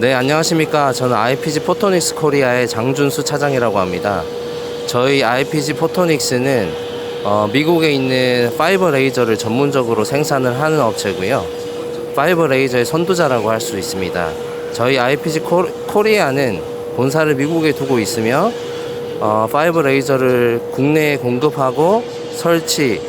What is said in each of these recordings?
네, 안녕하십니까. 저는 IPG 포토닉스 코리아의 장준수 차장이라고 합니다. 저희 IPG 포토닉스는 어, 미국에 있는 파이버 레이저를 전문적으로 생산을 하는 업체고요. 파이버 레이저의 선두자라고 할 수 있습니다. 저희 IPG 코, 코리아는 본사를 미국에 두고 있으며 어, 파이버 레이저를 국내에 공급하고 설치,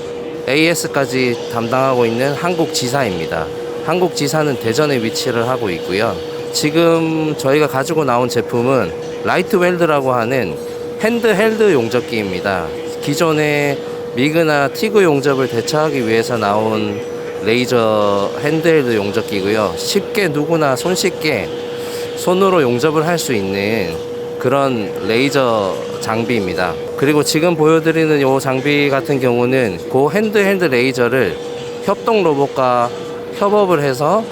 AS까지 담당하고 있는 한국 지사입니다. 한국 지사는 대전에 위치를 하고 있고요. 지금 저희가 가지고 나온 제품은 라이트 웰드라고 하는 핸드헬드 용접기입니다. 기존의 미그나 티그 용접을 대처하기 위해서 나온 레이저 핸드헬드 용접기고요. 쉽게 누구나 손쉽게 손으로 용접을 할 수 있는 그런 레이저 장비입니다. 그리고 지금 보여드리는 이 장비 같은 경우는 그 핸드헬드 레이저를 협동 로봇과 협업을 해서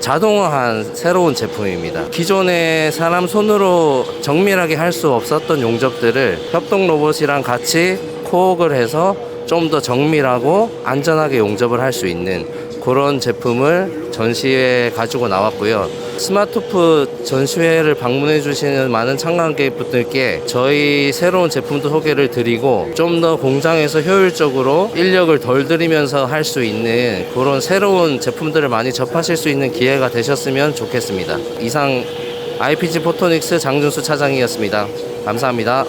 자동화한 새로운 제품입니다. 기존에 사람 손으로 정밀하게 할 수 없었던 용접들을 협동 로봇이랑 같이 코옥을 해서 좀 더 정밀하고 안전하게 용접을 할 수 있는 그런 제품을 전시회에 가지고 나왔고요. 스마트프 전시회를 방문해 주시는 많은 참관객분들께 저희 새로운 제품도 소개를 드리고 좀 더 공장에서 효율적으로 인력을 덜 들이면서 할 수 있는 그런 새로운 제품들을 많이 접하실 수 있는 기회가 되셨으면 좋겠습니다. 이상 IPG 포토닉스 장준수 차장이었습니다. 감사합니다.